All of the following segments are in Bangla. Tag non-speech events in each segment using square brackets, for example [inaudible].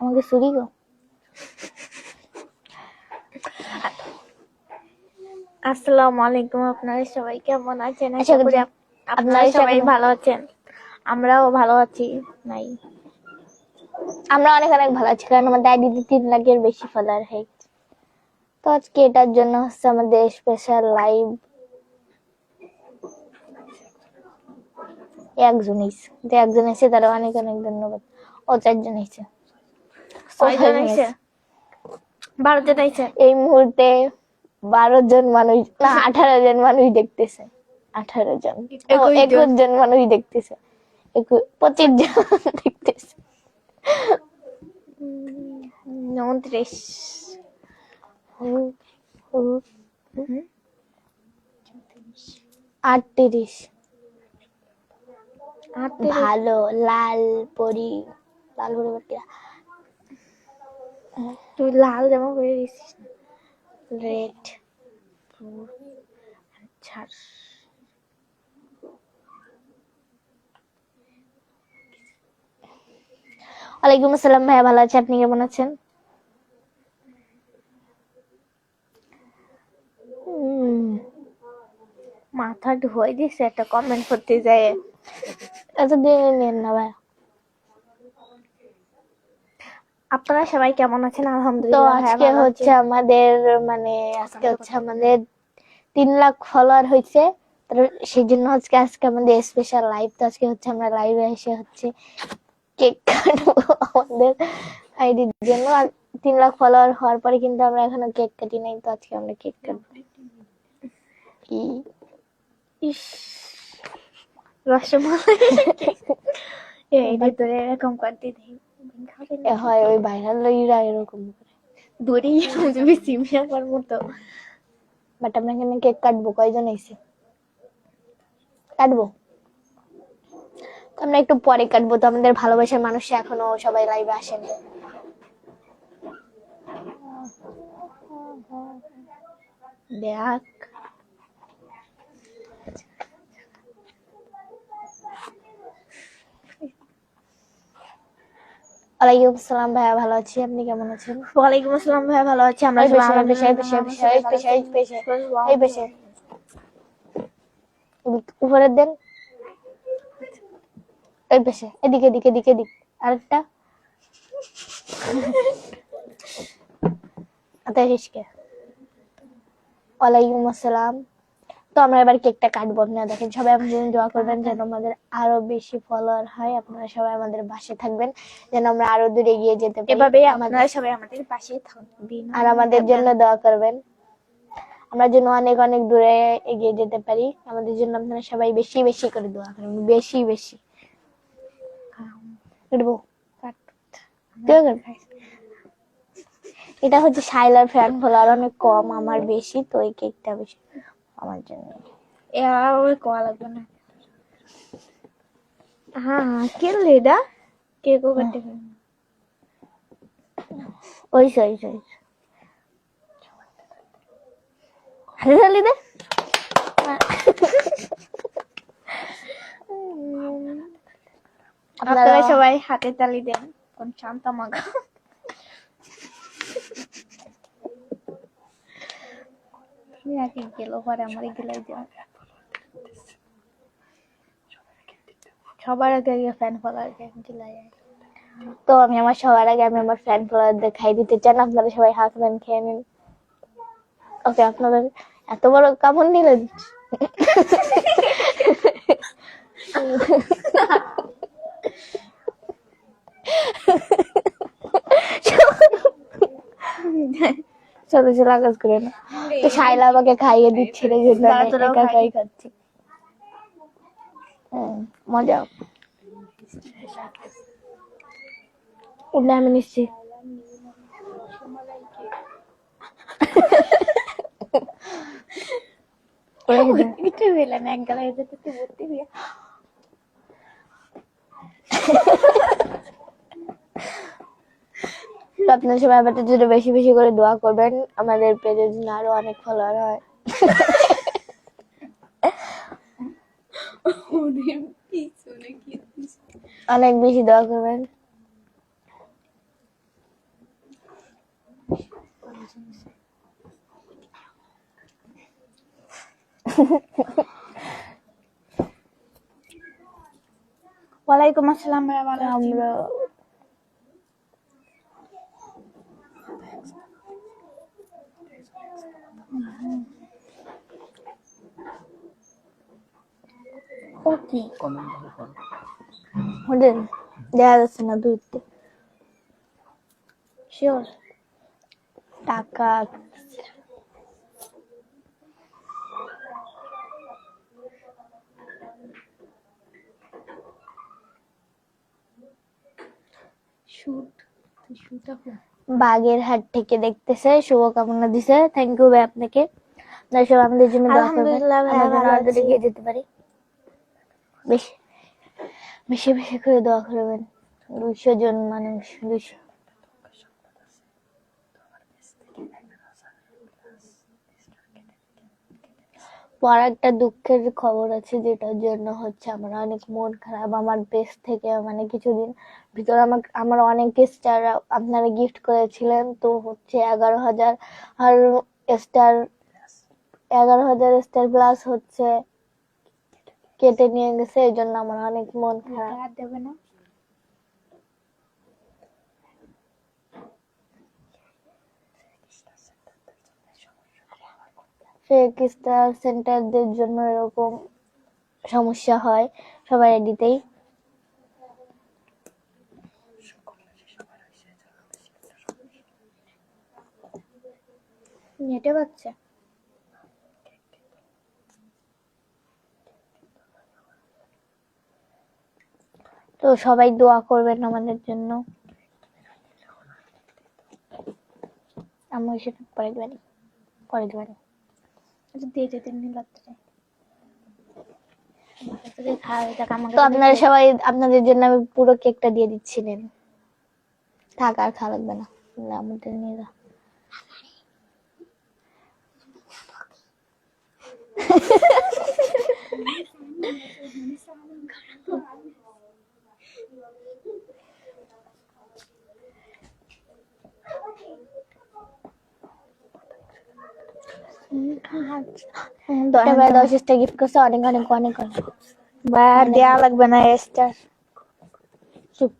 আমাকে চুরি গো আসসালামু আলাইকুম আপনারা সবাই কেমন আছেন? আশা আশা করি করি আপ- আপনারা সবাই ভালো আছেন। আমরাও ভালো আছি নাই। আমরা অনেক অনেক ভালো আছি কারণ আমাদের আইডিতে তিন লাখের বেশি ফলোয়ার হয়ে গেছে তো আজকে এটার জন্য হচ্ছে আমাদের স্পেশাল লাইভ একজন এসে একজন এসে তারা অনেক অনেক ধন্যবাদ। ও চারজন এসে ছয়জন আইছে? বারো জন এই মুহূর্তে বারো জন মানুষ না আঠারো জন মানুষ দেখতেছে। আঠারো জন একুশ জন। মানুষ দেখতেছে। পঁচিশ জন [laughs] দেখতেছে। উনত্রিশ। আটত্রিশ। আটত্রিশ। ভালো লাল পরি লাল পরি। তুই লাল জামা পরে দিছিস রেড ছাড় ওয়ালাইকুম আসসালাম ভাইয়া, ভালো আছে? আপনি কেমন আছেন? মাথা ধুয়ে দিছে, একটা কমেন্ট করতে যায় এত দিন নেন না ভাইয়া। আপনারা সবাই কেমন আছেন? আলহামদুলিল্লাহ হ্যাঁ, আজকে হচ্ছে আমাদের মানে আজকে হচ্ছে আমাদের তিন লাখ ফলোয়ার হয়েছে সেই জন্য আজকে আজকে আমাদের স্পেশাল লাইভ তো আজকে হচ্ছে আমরা লাইভে এসে হচ্ছে কেক কাটবো আমাদের আইডির জন্য। আর তিন লাখ ফলোয়ার হওয়ার পরে কিন্তু আমরা এখনও কেক কাটি নাই তো আজকে আমরা কেক কাটবো। কি? ইস রসমালাই। [laughs] এই ভিতরে এরকম করতে দিই হয়, ওই ভাইরাল লইরা এরকম করে। বাট আমরা এখানে কেক কাটবো, কয়জন কাটবো? তো আমরা একটু পরে কাটবো, তো আমাদের ভালোবাসার মানুষ এখনও সবাই লাইভে আসেনি দেখ। ওয়ালাইকুম আসসালাম ভাইয়া ভালো আছি। আপনি কেমন আছেন? ওয়ালাইকুম আসসালাম ভাই ভালো আছি। আমরা সবাই পেশে, এই পেশে, এই পেশে, এই পেশে, এই পেশে, এই পেশে, এই পেশে। এদিক- উপরের দেন। এই পেশে এদিকে এদিকে এদিকে এদিক। আরেকটা। আতাই রিস্কে ওয়ালাইকুম আসসালাম। তো আমরা এবার কেকটা কাটবো আপনারা দেখেন সবাই আমার জন্য দোয়া করবেন যেন আমাদের আরও বেশি ফলোয়ার হয়। আপনারা সবাই আমাদের পাশে থাকবেন যেন আমরা আরও দূরে এগিয়ে যেতে পারি। এভাবে আপনারা সবাই আমাদের পাশে থাকবেন। আর আমাদের জন্য দোয়া করবেন। আমরা যেন অনেক অনেক দূরে এগিয়ে যেতে পারি। আমাদের জন্য আপনারা সবাই বেশি বেশি করে দোয়া করবেন। বেশি বেশি। এটা হচ্ছে শাইলার ফ্যান ফলোয়ার অনেক কম আমার বেশি তো এই কেকটা বেশি। আমার জন্য এ আর ওই কোয়া লাগবে না হ্যাঁ কে লেডা কে কো করতে ওই ওই ওই হাতে তালি দে আপনারা আপনারা সবাই হাতে তালি দেন কোন শান্ত মাগা আগে গেল পরে আমার গেলাই দেন সবার আগে আগে ফ্যান ফলোয়ার গেলাই তো আমি আমার সবার আগে আমি আমার ফ্যান ফলোয়ার দেখাই দিতে চান আপনারা সবাই হাসবেন খেয়ে নিন ওকে আপনাদের এত বড় কামড় নিলেন চলো চলো আকাশ করে না তো শাইলা আমাকে খাইয়ে দিচ্ছিল এই জন্য একা একাই খাচ্ছি। মজা। ওটা আমি নিচ্ছি [laughs] এক গালায় যেতে ভর্তি হয়ে তো [laughs] আপনারা সবাই আমাদের জন্য বেশি বেশি করে দোয়া করবেন। আমাদের পেজের জন্য আরও অনেক ফলোয়ার হয়। অনেক বেশি দোয়া করবেন। ওয়ালাইকুম আসসালাম ভাইয়া ভালো আছি আমরা ও কি ওদের দেখা যাচ্ছে না দূরতে শিওর টাকা শুট শুটটা বাগের হাট থেকে দেখতেছে। শুভকামনা দিছে। থ্যাংক ইউ ভাই আপনাকে। সব আমাদের জন্য আলহামদুলিল্লাহ ভাই, যেতে পারি। বেশি বেশি বেশি করে দোয়া করবেন। দুইশো জন মানুষ দুইশো। পর একটা দুঃখের খবর আছে যেটার জন্য হচ্ছে আমার অনেক মন খারাপ আমার পেজ থেকে মানে কিছুদিন ভিতরে আমার আমার অনেক স্টার আপনারা গিফট করেছিলেন তো হচ্ছে এগারো হাজার আর স্টার এগারো হাজার স্টার প্লাস হচ্ছে কেটে নিয়ে গেছে এই জন্য আমার অনেক মন খারাপ দেবে না? ফেক স্টার সেন্টারদের জন্য এরকম সমস্যা হয়। সবার এডিতেই নেটে পাচ্ছে তো সবাই দোয়া করবেন আমাদের জন্য। আমি সেটা পরে দেবেন পরে দেবেন তো আপনারা সবাই আপনাদের জন্য আমি পুরো কেকটা দিয়ে দিচ্ছি নেন থাক আর খাওয়া লাগবে না। না, আমাদের নিয়ে যা [laughs] [laughs] [laughs] ভাই দশটা গিফট করছে, অনেক অনেক অনেক অনেক। আর দেওয়া লাগবে না স্টার চুপ।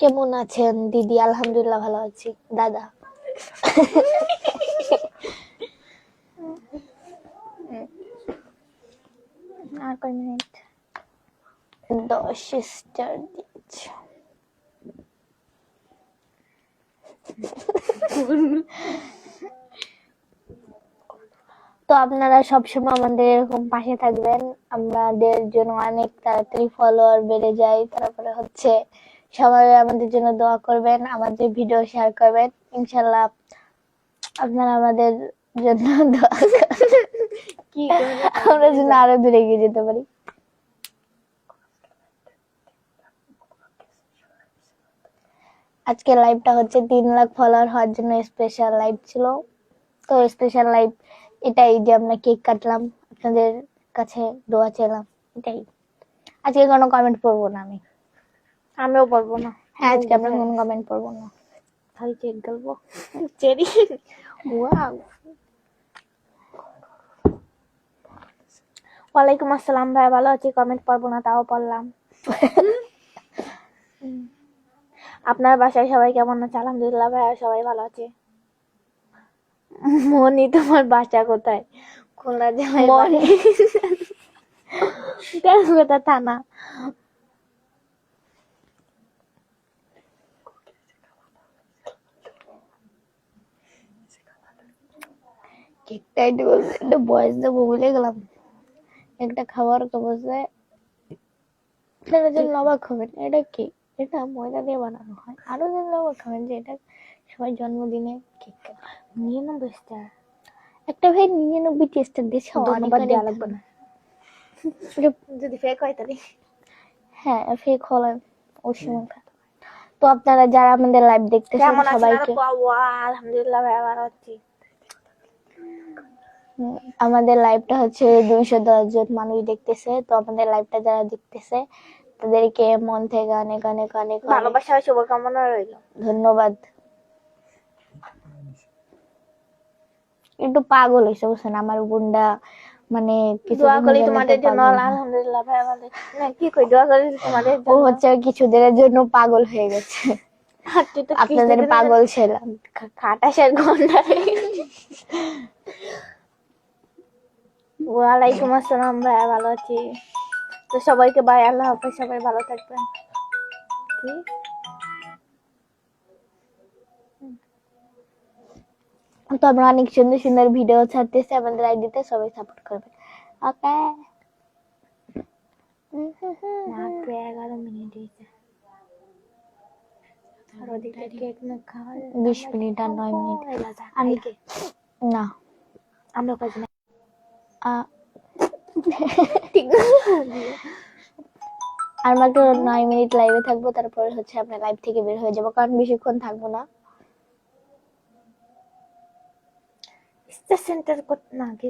কেমন আছেন? দিদি, আলহামদুলিল্লাহ ভালো আছি। দাদা? তো আপনারা সবসময় আমাদের এরকম পাশে থাকবেন। আমাদের জন্য অনেক তাড়াতাড়ি ফলোয়ার বেড়ে যায়। তারপরে হচ্ছে সবাই আমাদের জন্য দোয়া করবেন আমাদের ভিডিও শেয়ার করবেন। ইনশাল্লাহ আপনারা আমাদের জন্য দোয়া [laughs] কি আমরা যেন আরও দূরে এগিয়ে যেতে পারি। আজকে লাইভটা হচ্ছে তিন লাখ ফলোয়ার হওয়ার জন্য স্পেশাল লাইভ ছিল। তো স্পেশাল লাইভ এটাই যে আমরা কেক কাটলাম। আপনাদের কাছে দোয়া চাইলাম এটাই। আজকে কোনো কমেন্ট পড়ব না আমি। আমিও পারব না। হ্যাঁ আজকে আমরা কোনো কমেন্ট পড়ব না। খালি কেক গেলবো চেরি। ওয়াও। ওয়ালাইকুম আসসালাম ভাই ভালো আছি? কমেন্ট পড়ব না তাও পড়লাম। [laughs] আপনার বাসায় সবাই কেমন আছে? আলহামদুলিল্লাহ ভাইয়া সবাই ভালো আছে। মনি তোমার বাসা কোথায়? খুলনা জেলায় মনি। তেজগাঁও [laughs] থানা। একটা বয়স দেবো ভুলে গেলাম। একটা খাবার অবস্থা আপনারা জন্য অবাক হবেন এটা কি? এটা ময়দা দিয়ে বানানো হয় আরও যেন অবাক হবেন যে এটা সবাই জন্মদিনে কেক কাটে নিরানব্বই স্টার একটা ভাই নিরানব্বই টেস্টার দিয়েছে অনেক ধন্যবাদ দেওয়া লাগবে না। [laughs] যদি ফেক হয় তাহলে হ্যাঁ ফেক হলে ওর সময় তো আপনারা যারা আমাদের লাইভ দেখতেছেন সবাইকে আলহামদুলিল্লাহ ভাই উম, আমাদের লাইভটা হচ্ছে দুইশো দশ জন মানুষ দেখতেছে তো আমাদের লাইভটা যারা দেখতেছে তাদেরকে মন থেকে অনেক অনেক অনেক ভালোবাসা শুভকামনা রইল। ধন্যবাদ। একটু পাগল হয়েছে বুঝছেন? আমার বোনটা মানে কিছুদিন দোয়া করি জন্য তোমাদের জন্য পাগল। আলহামদুলিল্লাহ ভাই ভালো না কি কই দোয়া করি তোমাদের ও জন্য। হচ্ছে কিছুদিনের জন্য পাগল হয়ে গেছে। আপনাদের পাগল ছিলাম খা- খাটাসের গন্ডা ওয়ালাইকুম আসসালাম ভাই ভালো আছি। তো সবাইকে বাই আল্লাহ হাফেজ সবাই ভালো থাকবেন। কি? তো আমরা অনেক সুন্দর সুন্দর ভিডিও ছাড়তেছি আমাদের আইডিতে সবাই সাপোর্ট করবেন ওকে? এগারো মিনিট হয়েছে। বিশ মিনিট আর নয় মিনিট। না। আমরা আর মাত্র নয় মিনিট লাইভে থাকব তারপরে হচ্ছে আমরা লাইভ থেকে বের হয়ে যাব কারণ বেশিক্ষণ থাকব না। সেন্টার না কি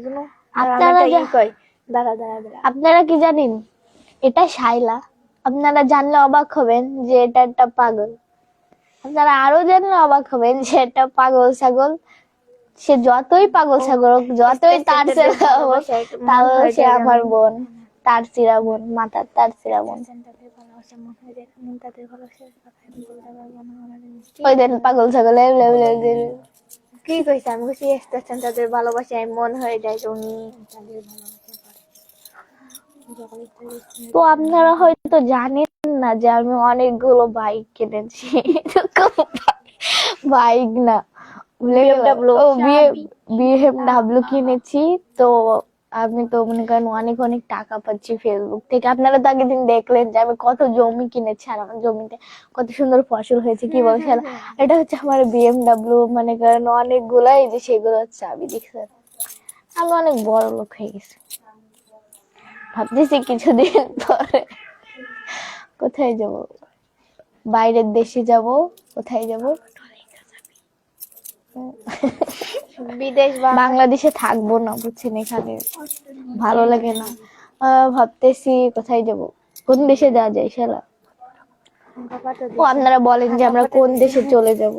আপনারা কই? দাঁড়া দাঁড়া দাঁড়া। আপনারা কি জানেন? এটা শাইলা। আপনারা জানলে অবাক হবেন যে এটা একটা পাগল। আপনারা আরও জানলে অবাক হবেন যে এটা পাগল ছাগল। সে যতই পাগল ছাগল যতই তার তাও সে আমার বোন তার চিরা বোন মাথার তার চিরা বোন মনে হয় তাদের ওই দেন পাগল ছাগল। কি কইছে আমি স্টার সেন্টারের ভালোবাসায় মন হয়ে যায় তাদের তো আপনারা হয়তো জানেন না যে আমি অনেকগুলো বাইক কিনেছি বাইক না ও বিএমডাব্লিউ কিনেছি। তো আমি তো মনে করেন অনেক অনেক টাকা পাচ্ছি ফেসবুক থেকে। আপনারা তো আগের দিন দেখলেন যে আমি কত জমি কিনেছি আর আমার জমিতে কত সুন্দর ফসল হয়েছে কি বলছে এটা হচ্ছে আমার বিএমডাব্লিউ মানে করেন অনেকগুলো এই যে সেগুলো হচ্ছে আমি দেখছেন আমি অনেক বড় লোক হয়ে গেছি। ভাবতেছি কিছুদিন পরে কোথায় যাব? বাইরের দেশে যাব কোথায় যাব? বিদেশ বাংলাদেশে থাকব না, বুঝছেন? এখানে ভালো লাগে না। ভাবতেছি কোথায় যাব? কোন দেশে যাওয়া যায় শালা? ও, আপনারা বলেন যে আমরা কোন দেশে চলে যাব।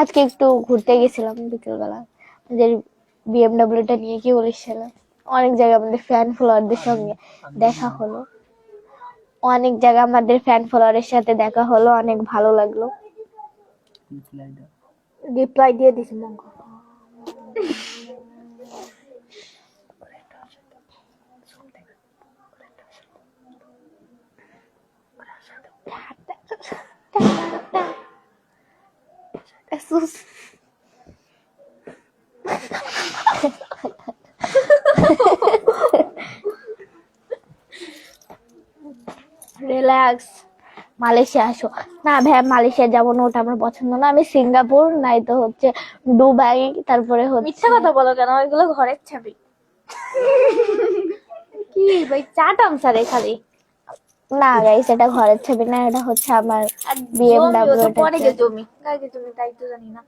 আজকে একটু ঘুরতে গেছিলাম বিকেলবেলা। আমাদের বিএমডাব্লিউটা নিয়ে কি বলিস বলেছিলাম অনেক জায়গায় আমাদের ফ্যান ফলোয়ারদের সঙ্গে দেখা হলো। অনেক জায়গায় আমাদের ফ্যান ফলোয়ারের সাথে দেখা হলো, অনেক ভালো লাগল। reply dah. Reply dia di semua. Asus. Relax. Malaysia আসো। না ভাই মালয়েশিয়া যাব না ওটা আমার পছন্দ না। আমি সিঙ্গাপুর নাই তো হচ্ছে দুবাই তারপরে হচ্ছে মিথ্যা কথা বলো কেন? ওইগুলো ঘরের ছবি। কি ভাই চাটাম স্যার খালি। না গাইস এটা ঘরের ছবি না এটা হচ্ছে আমার বিএমডব্লিউ পরে জমি। গাইস তাই তো জানি না।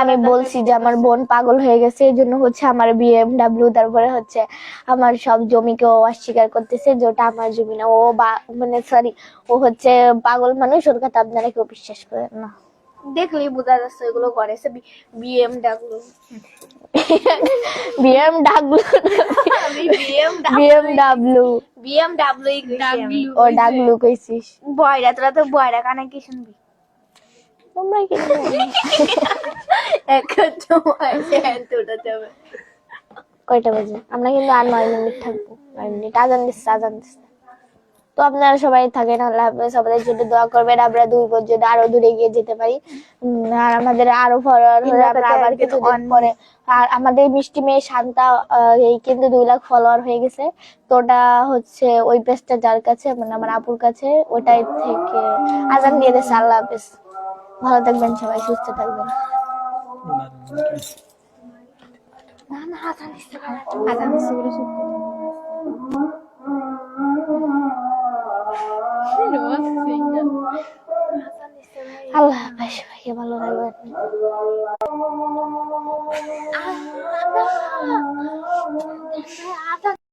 আমি বলছি যে আমার বোন পাগল হয়ে গেছে এই জন্য হচ্ছে আমার বিএমডাব্লিউ তারপরে হচ্ছে আমার সব জমিকে ও অস্বীকার করতেছে যে ওটা আমার জমি না। ও বা- মানে সরি ও হচ্ছে পাগল মানুষ ওর কথা আপনারা কেউ বিশ্বাস করেন না। দেখলি বোঝা যাচ্ছে এগুলো BMW BMW BMW BMW BMW ও ডাগলু কইছিস। বয়রা তোরা তো বয়রা কানে কি শুনবি? তোমরা কি এখন উঠাতে হবে কয়টা বাজে? আমরা কিন্তু আর নয় মিনিট থাকব। নয় মিনিট। আজান দিচ্ছে আজান দিচ্ছে। তো আপনারা সবাই থাকেন আল্লাহ হাফেজ। আমাদের জন্য দোয়া করবেন। আমরা দুই পর্যন্ত আরও দূরে গিয়ে যেতে পারি। আর আমাদের আরও ফলোয়ার হলে আমরা আবার on- পরে আর আমাদের মিষ্টি মেয়ে শান্তা এই কিন্তু দুই লাখ ফলোয়ার হয়ে গেছে। তো ওটা হচ্ছে ওই পেজটা যার কাছে মানে আমার আপুর কাছে ওটাই থেকে আজান দিয়ে দিচ্ছে আল্লাহ হাফেজ। ভালো থাকবেন সবাই সুস্থ থাকবেন। আল্লাহ হাফেজ সবাইকে ভালো থাকবেন। আসান